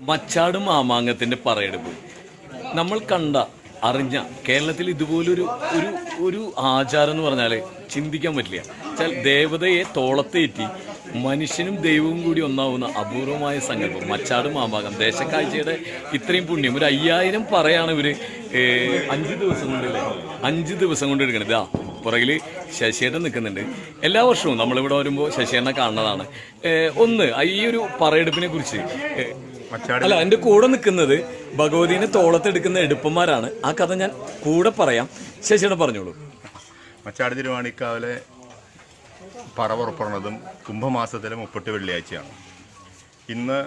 മച്ചാട് മാമാങ്കത്തിന്റെ പറയെടുപ്പ് നമ്മൾ കണ്ട അറിഞ്ഞ കേരളത്തിൽ ഇതുപോലൊരു ഒരു ഒരു ആചാരം എന്ന് പറഞ്ഞാൽ ചിന്തിക്കാൻ പറ്റില്ല. വെച്ചാൽ ദേവതയെ തോളത്തേറ്റി മനുഷ്യനും ദൈവവും കൂടി ഒന്നാവുന്ന അപൂർവമായ സങ്കല്പം. മച്ചാട് മാമാകം ദേശക്കാഴ്ചയുടെ ഇത്രയും പുണ്യം. ഒരു അയ്യായിരം പറയാണ് ഇവർ അഞ്ചു ദിവസം കൊണ്ടല്ലേ അഞ്ച് ദിവസം കൊണ്ട് എടുക്കണത്. ആ പുറകിൽ ശശിയേട്ടൻ നിൽക്കുന്നുണ്ട്. എല്ലാ വർഷവും നമ്മളിവിടെ വരുമ്പോൾ ശശിയേട്ടനെ കാണുന്നതാണ്. ഒന്ന് ഈ ഒരു പറയെടുപ്പിനെ കുറിച്ച് അല്ല എന്റെ കൂടെ നിൽക്കുന്നത് ഭഗവതിനെ തോളത്തെടുക്കുന്ന എടുപ്പന്മാരാണ്. ആ കഥ ഞാൻ കൂടെ പറയാം. ശശിയുടെ പറഞ്ഞോളൂ. മച്ചാട് തിരുവാണിക്കാവിലെ പറ പുറപ്പെടുന്നതും കുംഭമാസത്തിലെ മുപ്പട്ട് വെള്ളിയാഴ്ചയാണ്. ഇന്ന്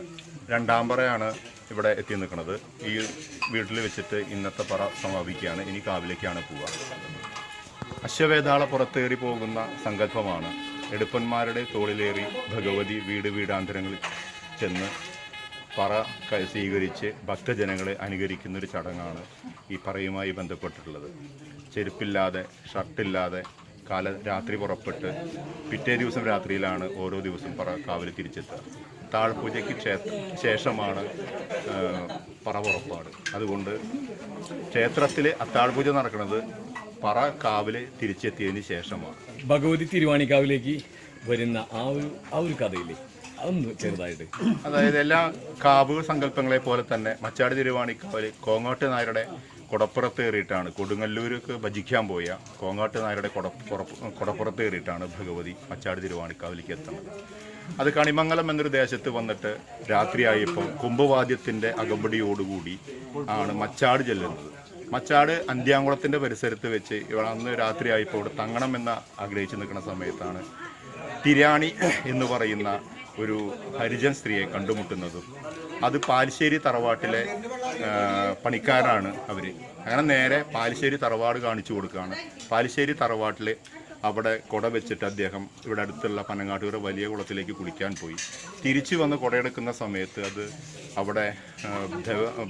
രണ്ടാം പറയാണ് ഇവിടെ എത്തി നിൽക്കുന്നത്. ഈ വീട്ടിൽ വെച്ചിട്ട് ഇന്നത്തെ പറ സമാപിക്കുകയാണ്. ഇനി കാവിലേക്കാണ് പോവുക. അശ്വവേതാള പുറത്തേറി പോകുന്ന സങ്കല്പമാണ്. എടുപ്പന്മാരുടെ തോളിലേറി ഭഗവതി വീട് വീടാന്തരങ്ങളിൽ ചെന്ന് പറ സ്വീകരിച്ച് ഭക്തജനങ്ങളെ അനുകരിക്കുന്ന ഒരു ചടങ്ങാണ് ഈ പറയുമായി ബന്ധപ്പെട്ടിട്ടുള്ളത്. ചെരുപ്പില്ലാതെ ഷർട്ടില്ലാതെ കാല രാത്രി പുറപ്പെട്ട് പിറ്റേ ദിവസം രാത്രിയിലാണ് ഓരോ ദിവസം പറ കാവൽ തിരിച്ചെത്തുക. താഴ്പൂജയ്ക്ക് ക്ഷേത്ര ശേഷമാണ് പറ പുറപ്പാട്. അതുകൊണ്ട് ക്ഷേത്രത്തിൽ അത്താഴ്പൂജ നടക്കുന്നത് പറ കാവിൽ തിരിച്ചെത്തിയതിന് ശേഷമാണ്. ഭഗവതി തിരുവാണിക്കാവിലേക്ക് വരുന്ന ആ ഒരു ആ ഒരു കഥയില്ലേ ചെറുതായിട്ട്. അതായത് എല്ലാ കാവ് സങ്കല്പങ്ങളെ പോലെ തന്നെ മച്ചാട് തിരുവാണിക്കാവിൽ കോങ്ങോട്ട് നായരുടെ കുടപ്പുറത്ത് കയറിയിട്ടാണ്. കൊടുങ്ങല്ലൂർക്ക് ഭജിക്കാൻ പോയ കോങ്ങാട്ട് നായരുടെ കുടപ്പുറത്ത് കയറിയിട്ടാണ് ഭഗവതി മച്ചാട് തിരുവാണിക്കാവിലേക്ക് എത്തുന്നത്. അത് കണിമംഗലം എന്നൊരു ദേശത്ത് വന്നിട്ട് രാത്രിയായപ്പോൾ കുംഭവാദ്യത്തിന്റെ അകമ്പടിയോടുകൂടി ആണ് മച്ചാട് ചെല്ലുന്നത്. മച്ചാട് അന്ത്യാംകുളത്തിന്റെ പരിസരത്ത് വെച്ച് ഇവിടെ അന്ന് രാത്രിയായപ്പോൾ ഇവിടെ തങ്ങണം എന്ന് ആഗ്രഹിച്ചു നിൽക്കുന്ന സമയത്താണ് തിരാണി എന്ന് പറയുന്ന ഒരു ഹരിജൻ സ്ത്രീയെ കണ്ടുമുട്ടുന്നതും അത് പാലിശ്ശേരി തറവാട്ടിലെ പണിക്കാരാണ് അവർ അങ്ങനെ നേരെ പാലിശ്ശേരി തറവാട് കാണിച്ചു കൊടുക്കുകയാണ്. പാലിശ്ശേരി തറവാട്ടിൽ അവിടെ കുട വെച്ചിട്ട് അദ്ദേഹം ഇവിടെ അടുത്തുള്ള പനങ്ങാട്ടുകര വലിയ കുളത്തിലേക്ക് കുളിക്കാൻ പോയി. തിരിച്ചു വന്ന് കുടയെടുക്കുന്ന സമയത്ത് അത് അവിടെ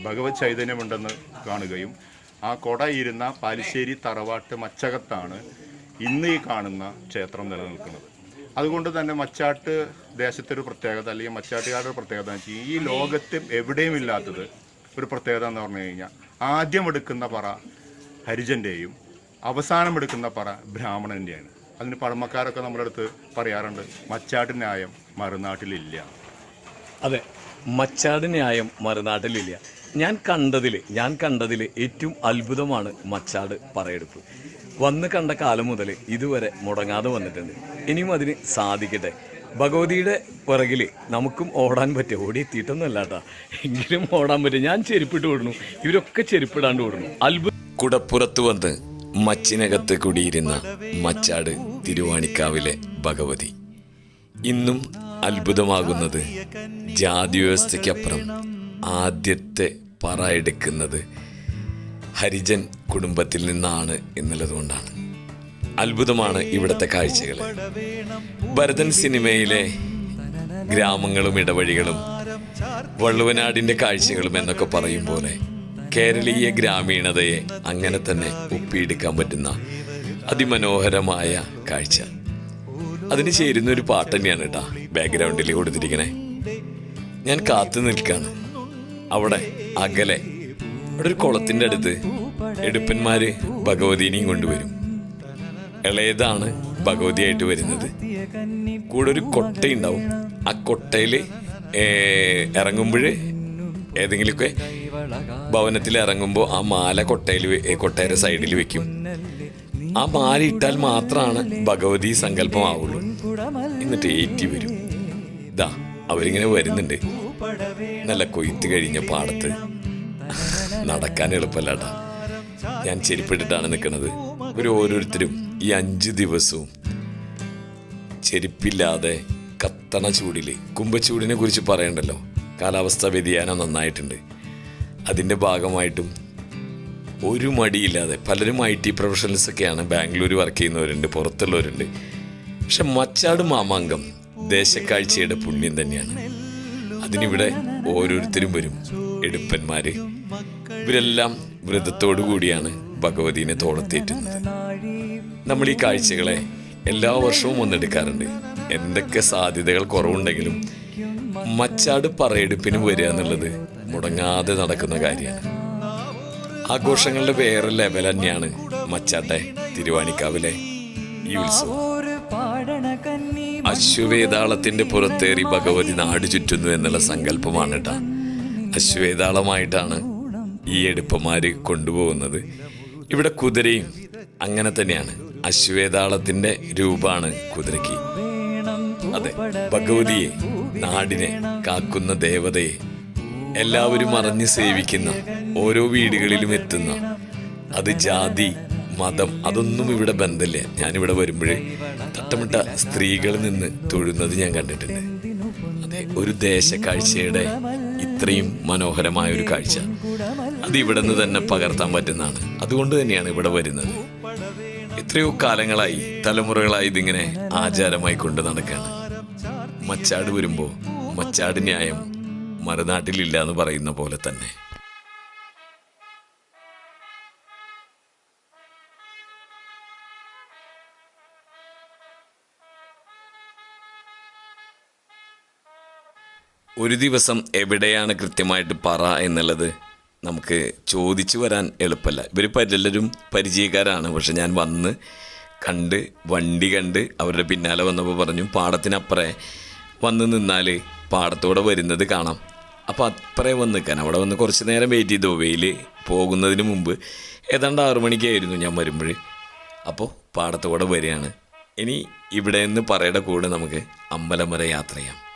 ഭഗവത് ചൈതന്യമുണ്ടെന്ന് കാണുകയും ആ കുട ഇരുന്ന പാലിശ്ശേരി തറവാട്ട് മച്ചകത്താണ് ഇന്ന് ഈ കാണുന്ന ക്ഷേത്രം നിലനിൽക്കുന്നത്. അതുകൊണ്ട് തന്നെ മച്ചാട്ട് ദേശത്തെ ഒരു പ്രത്യേകത അല്ലെങ്കിൽ മച്ചാട്ടുകാരുടെ പ്രത്യേകത എന്ന് വെച്ചാൽ ഈ ലോകത്ത് എവിടെയും ഇല്ലാത്തത് ഒരു പ്രത്യേകത എന്ന് പറഞ്ഞു കഴിഞ്ഞാൽ ആദ്യം എടുക്കുന്ന പറ ഹരിജന്റെയും അവസാനം എടുക്കുന്ന പറ ബ്രാഹ്മണന്റെയാണ് അതിന് പഴമക്കാരൊക്കെ നമ്മുടെ അടുത്ത് പറയാറുണ്ട് മച്ചാട്ട് ന്യായം മറുനാട്ടിലില്ല. അതെ മച്ചാട് ന്യായം മറുനാട്ടിലില്ല. ഞാൻ കണ്ടതിൽ ഞാൻ കണ്ടതിൽ ഏറ്റവും അത്ഭുതമാണ് മച്ചാട് പറയെടുപ്പ്. വന്ന് കണ്ട കാലം മുതൽ ഇതുവരെ മുടങ്ങാതെ വന്നിട്ടുണ്ട്. ഇനിയും അതിന് സാധിക്കട്ടെ. ഭഗവതിയുടെ പിറകിൽ നമുക്കും ഓടാൻ പറ്റും. ഓടി എത്തിയിട്ടൊന്നുമല്ല എങ്കിലും ഓടാൻ പറ്റും. ഞാൻ ചെരുപ്പിട്ട് ഓടുന്നു. ഇവരൊക്കെ ചെരുപ്പിടാണ്ട് ഓടുന്നു. അത്ഭുത കുടപ്പുറത്ത് വന്ന് മച്ചിനകത്ത് കുടിയിരുന്ന മച്ചാട് തിരുവാണിക്കാവിലെ ഭഗവതി. ഇന്നും അത്ഭുതമാകുന്നത് ജാതി വ്യവസ്ഥയ്ക്കപ്പുറം ആദ്യത്തെ പറ എടുക്കുന്നത് ഹരിജൻ കുടുംബത്തിൽ നിന്നാണ് എന്നുള്ളതുകൊണ്ടാണ്. അത്ഭുതമാണ് ഇവിടുത്തെ കാഴ്ചകൾ ഭരതൻ സിനിമയിലെ ഗ്രാമങ്ങളും ഇടവഴികളും വള്ളുവനാടിന്റെ കാഴ്ചകളും എന്നൊക്കെ പറയും പോലെ കേരളീയ ഗ്രാമീണതയെ അങ്ങനെ തന്നെ ഒപ്പിയെടുക്കാൻ പറ്റുന്ന അതിമനോഹരമായ കാഴ്ച. അതിന് ചേരുന്ന ഒരു പാട്ട് തന്നെയാണ് കേട്ടാ ബാക്ക്ഗ്രൗണ്ടിൽ കൊടുത്തിരിക്കണേ. ഞാൻ കാത്തു നിൽക്കാണ്. അവിടെ അകലെ അവിടെ ഒരു കുളത്തിന്റെ അടുത്ത് എടുപ്പന്മാര് ഭഗവതിനെയും കൊണ്ടുവരും. ഇളയതാണ് ഭഗവതിയായിട്ട് വരുന്നത്. കൂടെ ഒരു കൊട്ടയുണ്ടാവും. ആ കൊട്ടയിൽ ഇറങ്ങുമ്പോൾ ഏതെങ്കിലുമൊക്കെ ഭവനത്തിൽ ഇറങ്ങുമ്പോൾ ആ മാല കൊട്ടയിൽ കൊട്ടയുടെ സൈഡിൽ വെക്കും. ആ മാല ഇട്ടാൽ മാത്രമാണ് ഭഗവതി സങ്കല്പമാവുള്ളൂ. എന്നിട്ട് ഏറ്റി വരും. ഇതാ അവരിങ്ങനെ വരുന്നുണ്ട്. നല്ല കൊയ്ത്ത് കഴിഞ്ഞ പാടത്ത്. നടക്കാൻ എളുപ്പമല്ലാട്ടാ ഞാൻ ചെരുപ്പിട്ടിട്ടാണ് നിൽക്കുന്നത് ഒരു ഓരോരുത്തരും ഈ അഞ്ച് ദിവസവും ചെരുപ്പില്ലാതെ കത്തണ ചൂടിൽ കുമ്പച്ചൂടിനെ കുറിച്ച് പറയണ്ടല്ലോ. കാലാവസ്ഥ വ്യതിയാനം നന്നായിട്ടുണ്ട്. അതിന്റെ ഭാഗമായിട്ടും ഒരു മടിയില്ലാതെ പലരും ഐ ടി പ്രൊഫഷണൽസൊക്കെയാണ് ബാംഗ്ലൂർ വർക്ക് ചെയ്യുന്നവരുണ്ട് പുറത്തുള്ളവരുണ്ട്. പക്ഷെ മച്ചാട് മാമാങ്കം ദേശക്കാഴ്ചയുടെ പുണ്യം തന്നെയാണ്. അതിനിവിടെ ഓരോരുത്തരും വരും എടുപ്പന്മാര്. ഇവരെല്ലാം വ്രതത്തോടു കൂടിയാണ് ഭഗവതിനെ തോളത്തേറ്റുന്നത്. നമ്മൾ ഈ കാഴ്ചകളെ എല്ലാ വർഷവും വന്നെടുക്കാറുണ്ട് എന്തൊക്കെ സാധ്യതകൾ കുറവുണ്ടെങ്കിലും മച്ചാട് പറയെടുപ്പിന് വരിക എന്നുള്ളത് മുടങ്ങാതെ നടക്കുന്ന കാര്യമാണ്. ആഘോഷങ്ങളുടെ വേറെ ലെവൽ തന്നെയാണ് മച്ചാട്ടെ തിരുവാണിക്കാവിലെ ഈ അശ്വവേതാളത്തിന്റെ പുറത്തേറി ഭഗവതി നാട് ചുറ്റുന്നു എന്നുള്ള സങ്കല്പമാണ് കേട്ടാ. അശ്വവേതാളമായിട്ടാണ് ഈ എടുപ്പമാർ കൊണ്ടുപോകുന്നത്. ഇവിടെ കുതിരയും അങ്ങനെ തന്നെയാണ്. അശ്വേതാളത്തിന്റെ രൂപാണ് കുതിരയ്ക്ക്. അതെ ഭഗവതിയെ നാടിനെ കാക്കുന്ന ദേവതയെ എല്ലാവരും അറിഞ്ഞ് സേവിക്കുന്ന ഓരോ വീടുകളിലും എത്തുന്ന അത് ജാതി മതം അതൊന്നും ഇവിടെ ബന്ധമില്ല. ഞാനിവിടെ വരുമ്പോഴേ തട്ടമിട്ട സ്ത്രീകൾ നിന്ന് തൊഴുന്നത് ഞാൻ കണ്ടിട്ടുണ്ട്. അതെ ഒരു ദേശക്കാഴ്ചയുടെ ഇത്രയും മനോഹരമായ ഒരു കാഴ്ച. അത് ഇവിടെ നിന്ന് തന്നെ പകർത്താൻ പറ്റുന്നതാണ്. അതുകൊണ്ട് തന്നെയാണ് ഇവിടെ വരുന്നത്. എത്രയോ കാലങ്ങളായി തലമുറകളായി ഇതിങ്ങനെ ആചാരമായി കൊണ്ട് നടക്കുകയാണ് മച്ചാട് വരുമ്പോൾ മച്ചാട് ന്യായം മറുനാട്ടിലില്ല എന്ന് പറയുന്ന പോലെ തന്നെ. ഒരു ദിവസം എവിടെയാണ് കൃത്യമായിട്ട് പറ എന്നുള്ളത് നമുക്ക് ചോദിച്ചു വരാൻ എളുപ്പമല്ല. ഇവർ പലരും പരിചയക്കാരാണ്. പക്ഷെ ഞാൻ വന്ന് കണ്ട് വണ്ടി കണ്ട് അവരുടെ പിന്നാലെ വന്നപ്പോൾ പറഞ്ഞു പാടത്തിനപ്പുറേ വന്ന് നിന്നാൽ പാടത്തോടെ വരുന്നത് കാണാം. അപ്പോൾ അപ്പുറേ വന്ന് നിൽക്കാൻ. അവിടെ വന്ന് കുറച്ച് നേരം വെയിറ്റ് ചെയ്തു. വെയിൽ പോകുന്നതിന് മുമ്പ് ഏതാണ്ട് ആറു മണിക്കായിരുന്നു ഞാൻ വരുമ്പോൾ അപ്പോൾ പാടത്തോടെ വരികയാണ്. ഇനി ഇവിടെ നിന്ന് പറയുടെ കൂടെ നമുക്ക് അമ്പലം വരെ യാത്ര ചെയ്യാം.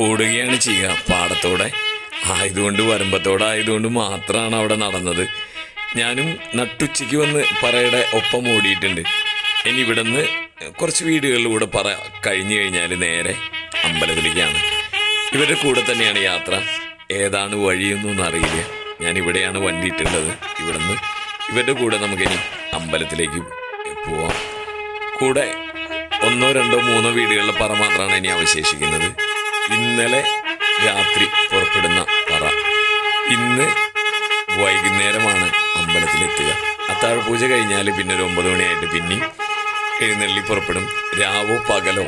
ഓടുകയാണ് ചെയ്യുക. പാടത്തോടെ ആയതുകൊണ്ട് വരമ്പത്തോടെ ആയതുകൊണ്ട് മാത്രമാണ് അവിടെ നടന്നത്. ഞാനും നട്ടുച്ചയ്ക്ക് വന്ന് പറയുടെ ഒപ്പം ഓടിയിട്ടുണ്ട്. ഇനി ഇവിടെ നിന്ന് കുറച്ച് വീടുകളിലൂടെ പറ കഴിഞ്ഞു കഴിഞ്ഞാൽ നേരെ അമ്പലത്തിലേക്കാണ്. ഇവരുടെ കൂടെ തന്നെയാണ് യാത്ര. ഏതാണ് വഴിയൊന്നും അറിയില്ല. ഞാൻ ഇവിടെയാണ് വണ്ടി ഇട്ടുള്ളത് നിന്ന് ഇവരുടെ കൂടെ നമുക്കിനി അമ്പലത്തിലേക്ക് പോവാം. കൂടെ ഒന്നോ രണ്ടോ മൂന്നോ വീടുകളിലെ പറ മാത്രമാണ് ഇനി അവശേഷിക്കുന്നത്. ഇന്നലെ രാത്രി പുറപ്പെടുന്ന പറ ഇന്ന് വൈകുന്നേരമാണ് അമ്പലത്തിലെത്തുക. അത്താഴ പൂജ കഴിഞ്ഞാൽ പിന്നെ ഒരു ഒമ്പത് മണിയായിട്ട് പിന്നെ എഴുന്നള്ളി പുറപ്പെടും. രാവോ പകലോ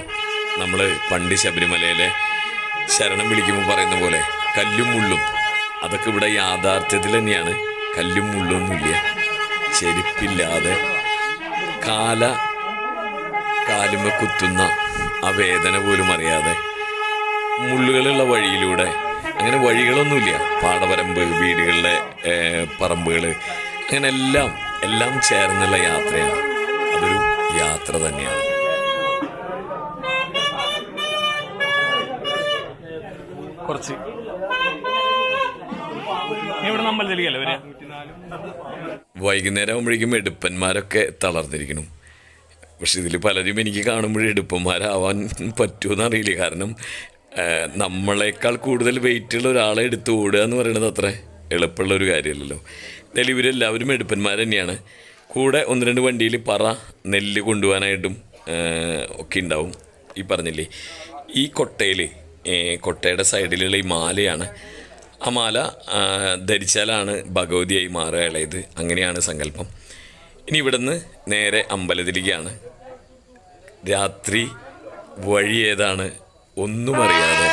നമ്മൾ പണ്ട് ശബരിമലയിലെ ശരണം വിളിക്കുമ്പോൾ പറയുന്ന പോലെ കല്ലും മുള്ളും. അതൊക്കെ ഇവിടെ യാഥാർത്ഥ്യത്തിൽ തന്നെയാണ്. കല്ലും മുള്ളൊന്നുമില്ല ചെരുപ്പില്ലാതെ കാല കാലുമ കുത്തുന്ന ആ വേദന പോലും അറിയാതെ മുള്ളുകളുള്ള വഴിയിലൂടെ. അങ്ങനെ വഴികളൊന്നുമില്ല. പാടവരമ്പ് വീടുകളിലെ പറമ്പുകൾ അങ്ങനെ എല്ലാം എല്ലാം ചേർന്നുള്ള യാത്രയാണ്. അതൊരു യാത്ര തന്നെയാണ്. കുറച്ച്. വൈകുന്നേരം ആകുമ്പോഴേക്കും എടുപ്പന്മാരൊക്കെ തളർന്നിരിക്കുന്നു. പക്ഷെ ഇതിൽ പലരും എനിക്ക് കാണുമ്പോഴേ എടുപ്പന്മാരാവാൻ പറ്റുമെന്ന് അറിയില്ല. കാരണം നമ്മളെക്കാൾ കൂടുതൽ വെയിറ്റുള്ള ഒരാളെ എടുത്ത് ഓടുക എന്ന് പറയുന്നത് അത്ര എളുപ്പമുള്ള ഒരു കാര്യമല്ലല്ലോ. എന്നാലും ഇവരെല്ലാവരും എടുപ്പന്മാർ തന്നെയാണ്. കൂടെ ഒന്ന് രണ്ട് വണ്ടിയിൽ പറ നെല്ല് കൊണ്ടുപോകാനായിട്ടും ഒക്കെ ഉണ്ടാവും. ഈ പറഞ്ഞില്ലേ ഈ കൊട്ടയിൽ കൊട്ടയുടെ സൈഡിലുള്ള ഈ മാലയാണ്. ആ മാല ധരിച്ചാലാണ് ഭഗവതിയായി മാറുക ഇളയത്. അങ്ങനെയാണ് സങ്കല്പം. ഇനി ഇവിടുന്ന് നേരെ അമ്പലത്തിലേക്കാണ്. രാത്രി വഴി ഏതാണ്? ഒന്നും അറിയാതെ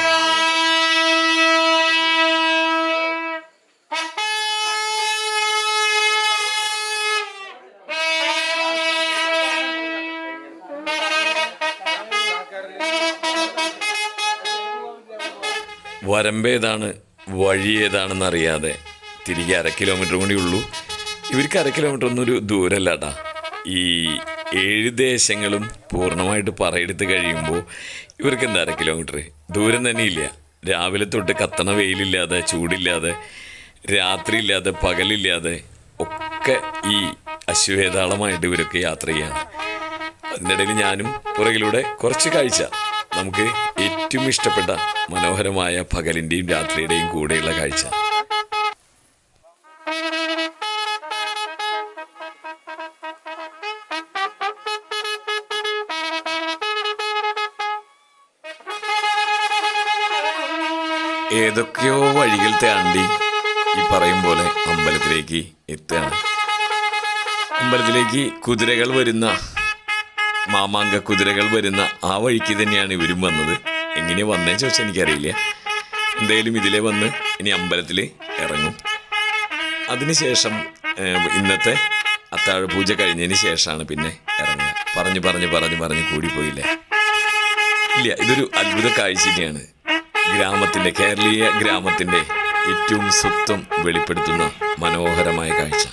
വരമ്പേതാണ് വഴി ഏതാണെന്ന് അറിയാതെ തിരികെ അര കിലോമീറ്റർ കൂടി ഉള്ളൂ. ഇവർക്ക് അര കിലോമീറ്റർ ഒന്നും ഒരു ദൂരമല്ലാട്ടാ ഈ ഏഴ് ദേശങ്ങളും പൂർണമായിട്ട് പറയെടുത്ത് കഴിയുമ്പോൾ ഇവർക്ക് എന്താ അര കിലോമീറ്റർ ദൂരം തന്നെ ഇല്ല. രാവിലെ തൊട്ട് കത്തണ വെയിലില്ലാതെ ചൂടില്ലാതെ രാത്രി ഇല്ലാതെ പകലില്ലാതെ ഒക്കെ ഈ അശ്വവേതാളമായിട്ട് ഇവരൊക്കെ യാത്ര ചെയ്യാണ്. അതിനിടയിൽ ഞാനും പുറകിലൂടെ കുറച്ച് കാഴ്ച. നമുക്ക് ഏറ്റവും ഇഷ്ടപ്പെട്ട മനോഹരമായ പകലിന്റെയും രാത്രിയുടെയും കൂടെയുള്ള കാഴ്ച. ഏതൊക്കെയോ വഴികൾ താണ്ടി ഈ പറയും പോലെ അമ്പലത്തിലേക്ക് എത്തുകയാണ്. അമ്പലത്തിലേക്ക് കുതിരകൾ വരുന്ന മാമാങ്ക കുതിരകൾ വരുന്ന ആ വഴിക്ക് തന്നെയാണ് ഇവരും വന്നത്. എങ്ങനെ വന്നേ ചോദിച്ചാൽ എനിക്കറിയില്ല. എന്തായാലും ഇതിലെ വന്ന് ഇനി അമ്പലത്തിൽ ഇറങ്ങും. അതിനുശേഷം ഇന്നത്തെ അത്താഴ പൂജ കഴിഞ്ഞതിന് ശേഷമാണ് പിന്നെ ഇറങ്ങുക. പറഞ്ഞു പറഞ്ഞ് പറഞ്ഞ് പറഞ്ഞ് കൂടിപ്പോയില്ലേ? ഇല്ല ഇതൊരു അത്ഭുത കാഴ്ച തന്നെയാണ് ഗ്രാമത്തിന്റെ കേരളീയ ഗ്രാമത്തിന്റെ ഏറ്റവും സ്വത്വം വെളിപ്പെടുത്തുന്ന മനോഹരമായ കാഴ്ച.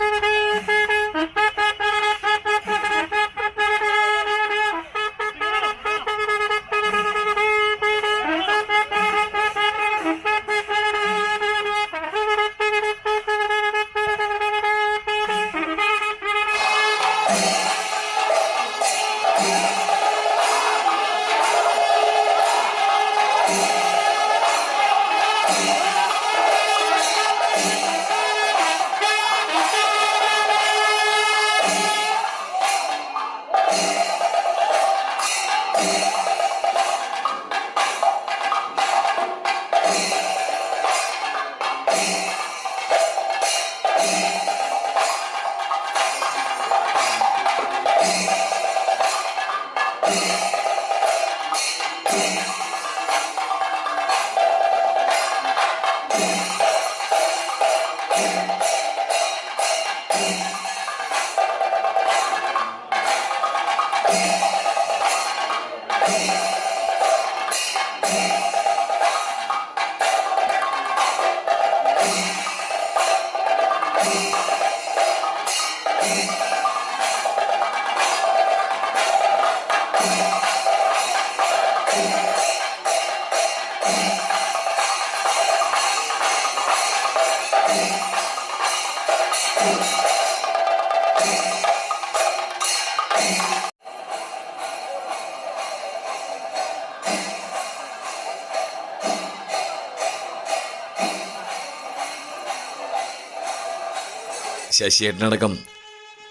ശശിയേട്ടനടക്കം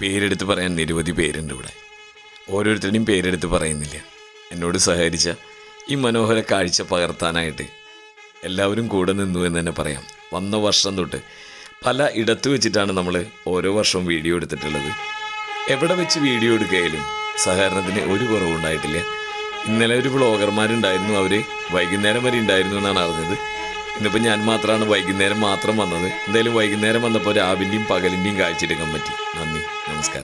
പേരെടുത്ത് പറയാൻ നിരവധി പേരുണ്ട് ഇവിടെ. ഓരോരുത്തരുടെയും പേരെടുത്ത് പറയുന്നില്ല. എന്നോട് സഹകരിച്ച ഈ മനോഹര കാഴ്ച പകർത്താനായിട്ട് എല്ലാവരും കൂടെ നിന്നു എന്ന് തന്നെ പറയാം. വന്ന വർഷം തൊട്ട് പല ഇടത്ത് വെച്ചിട്ടാണ് നമ്മൾ ഓരോ വർഷവും വീഡിയോ എടുത്തിട്ടുള്ളത്. എവിടെ വെച്ച് വീഡിയോ എടുക്കുകയാലും സഹകരണത്തിന് ഒരു കുറവുണ്ടായിട്ടില്ല. ഇന്നലെ ഒരു ബ്ലോഗർമാരുണ്ടായിരുന്നു അവർ വൈകുന്നേരം വരെ ഉണ്ടായിരുന്നു എന്നാണ് അറിഞ്ഞത്. ഇന്നിപ്പോൾ ഞാൻ മാത്രമാണ് വൈകുന്നേരം മാത്രം വന്നത്. എന്തായാലും വൈകുന്നേരം വന്നപ്പോൾ രാവിലെയും പകലിന്റെയും കാഴ്ചയെടുക്കാൻ പറ്റി നന്ദി. നമസ്കാരം.